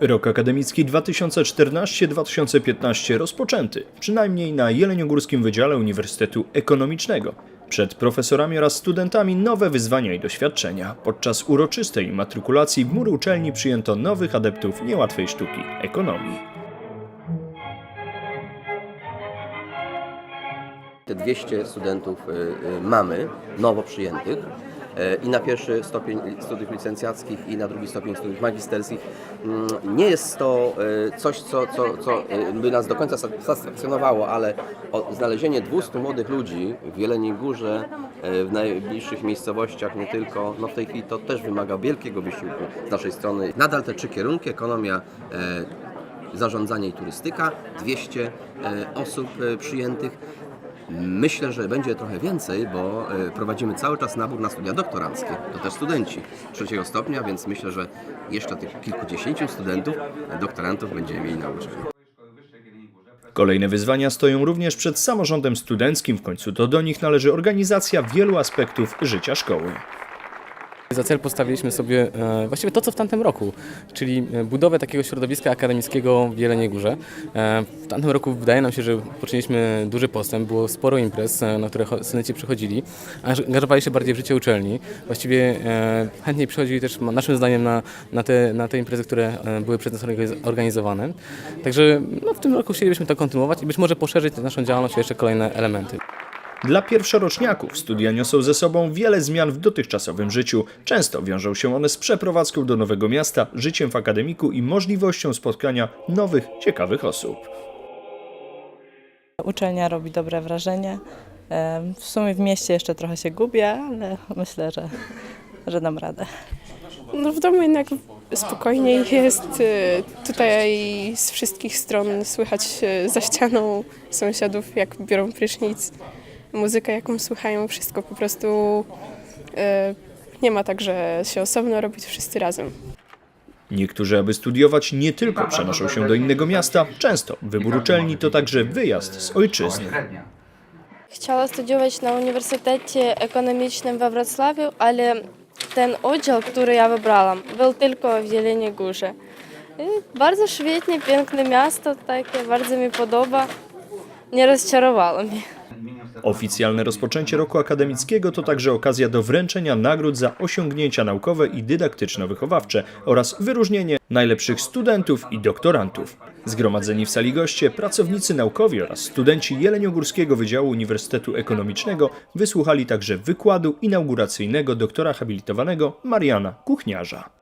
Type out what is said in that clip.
Rok akademicki 2014-2015 rozpoczęty, przynajmniej na Jeleniogórskim Wydziale Uniwersytetu Ekonomicznego. Przed profesorami oraz studentami nowe wyzwania i doświadczenia. Podczas uroczystej matrykulacji w mury uczelni przyjęto nowych adeptów niełatwej sztuki ekonomii. Te 200 studentów y, y, mamy, nowo przyjętych i na pierwszy stopień studiów licencjackich i na drugi stopień studiów magisterskich. Mm, Nie jest to y, coś, co, co, co y, by nas do końca satysfakcjonowało, ale znalezienie 200 młodych ludzi w Jeleniej Górze, w najbliższych miejscowościach, nie tylko, no w tej chwili to też wymaga wielkiego wysiłku z naszej strony. Nadal te trzy kierunki, ekonomia, e, zarządzanie i turystyka, 200 e, osób e, przyjętych. Myślę, że będzie trochę więcej, bo e, prowadzimy cały czas nabór na studia doktoranckie. To też studenci trzeciego stopnia, więc myślę, że jeszcze tych kilkudziesięciu studentów, e, doktorantów będziemy mieli na. Kolejne wyzwania stoją również przed samorządem studenckim, w końcu to do nich należy organizacja wielu aspektów życia szkoły. Za cel postawiliśmy sobie e, właściwie to, co w tamtym roku, czyli e, budowę takiego środowiska akademickiego w Jeleniej Górze. E, W tamtym roku wydaje nam się, że poczyniliśmy duży postęp, było sporo imprez, na które studenci przychodzili, angaż- angażowali się bardziej w życie uczelni. Właściwie chętniej przychodzili też naszym zdaniem na, na, te, na te imprezy, które były przez nas organiz- organizowane. Także no, w tym roku chcielibyśmy to kontynuować i być może poszerzyć naszą działalność o jeszcze kolejne elementy. Dla pierwszoroczniaków studia niosą ze sobą wiele zmian w dotychczasowym życiu. Często wiążą się one z przeprowadzką do nowego miasta, życiem w akademiku i możliwością spotkania nowych, ciekawych osób. Uczelnia robi dobre wrażenie. W sumie w mieście jeszcze trochę się gubię, ale myślę, że, że dam radę. No w domu jednak spokojniej jest. y, Tutaj z wszystkich stron słychać y, za ścianą sąsiadów, jak biorą prysznic, muzykę, jaką słuchają, wszystko po prostu y, nie ma tak, że się osobno robi to wszyscy razem. Niektórzy, aby studiować, nie tylko przenoszą się do innego miasta, często wybór uczelni to także wyjazd z ojczyzny. Chciała studiować na Uniwersytecie Ekonomicznym we Wrocławiu, ale ten oddział, który ja wybrałam, był tylko w Jeleniej Górze. I bardzo świetnie, piękne miasto, takie bardzo mi podoba. Nie rozczarowało mnie. Oficjalne rozpoczęcie roku akademickiego to także okazja do wręczenia nagród za osiągnięcia naukowe i dydaktyczno-wychowawcze oraz wyróżnienie najlepszych studentów i doktorantów. Zgromadzeni w sali goście, pracownicy naukowi oraz studenci Jeleniogórskiego Wydziału Uniwersytetu Ekonomicznego wysłuchali także wykładu inauguracyjnego doktora habilitowanego Mariana Kuchniarza.